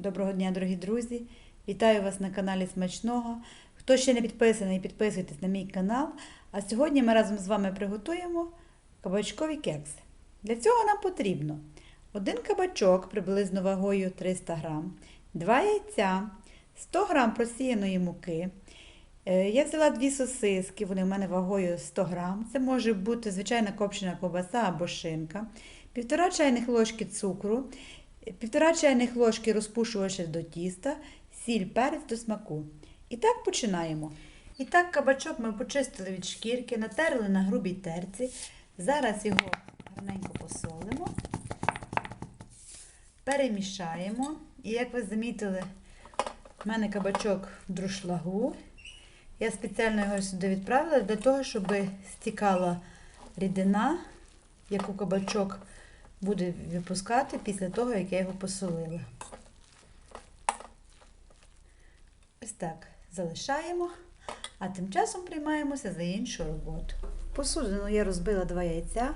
Доброго дня, дорогі друзі! Вітаю вас на каналі Смачного. Хто ще не підписаний, підписуйтесь на мій канал. А сьогодні ми разом з вами приготуємо кабачкові кекси. Для цього нам потрібно один кабачок приблизно вагою 300 г, 2 яйця, 100 г просіяної муки. Е, Я взяла дві сосиски, вони в мене вагою 100 г. Це може бути звичайна копчена ковбаса або шинка, півтора чайних ложки цукру, півтора чайних ложки розпушувача до тіста, сіль, перець до смаку. І так починаємо. І так кабачок ми почистили від шкірки, натерли на грубій терці. Зараз його гарненько посолимо, перемішаємо. І як ви замітили, в мене кабачок в друшлагу. Я спеціально його сюди відправила для того, щоб стікала рідина, яку кабачок буде випускати після того, як я його посолила. Ось так залишаємо, а тим часом приймаємося за іншу роботу. Посудину я розбила два яйця,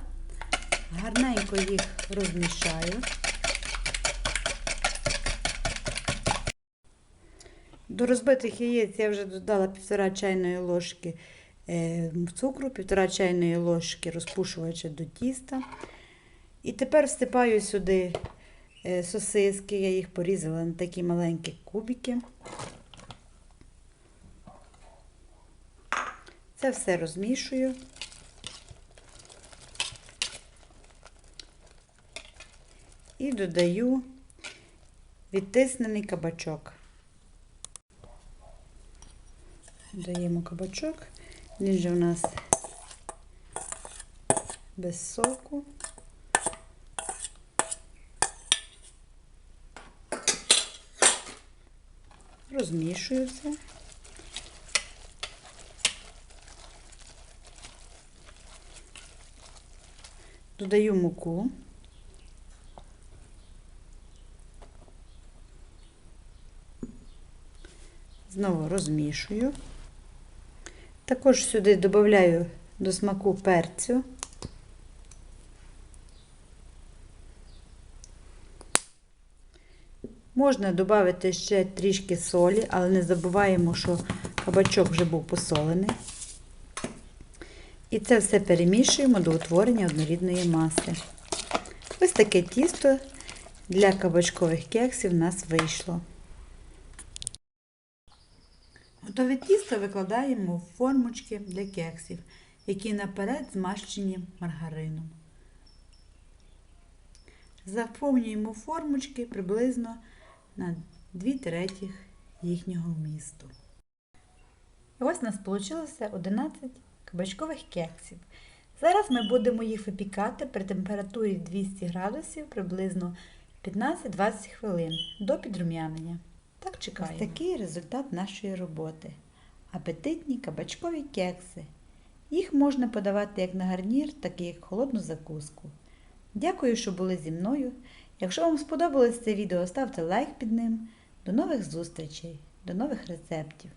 гарненько їх розмішаю. До розбитих яєць я вже додала півтора чайної ложки е, цукру, півтора чайної ложки розпушувача до тіста. І тепер всипаю сюди е, сосиски, я їх порізала на такі маленькі кубики. Це все розмішую. І додаю відтиснений кабачок. Додаємо кабачок. Він же у нас без соку. Розмішую все. Додаю муку. Знову розмішую. Також сюди додаю до смаку перцю. Можна додати ще трішки солі, але не забуваємо, що кабачок вже був посолений. І це все перемішуємо до утворення однорідної маси. Ось таке тісто для кабачкових кексів у нас вийшло. Готове тісто викладаємо в формочки для кексів, які наперед змащені маргарином. Заповнюємо формочки приблизно на 2 третіх їхнього вмісту. І ось у нас вийшло 11 кабачкових кексів. Зараз ми будемо їх випікати при температурі 200 градусів приблизно 15-20 хвилин до підрум'янення. Так чекаємо. Ось такий результат нашої роботи. Апетитні кабачкові кекси. Їх можна подавати як на гарнір, так і як холодну закуску. Дякую, що були зі мною. Якщо вам сподобалось це відео, ставте лайк під ним. До нових зустрічей, до нових рецептів.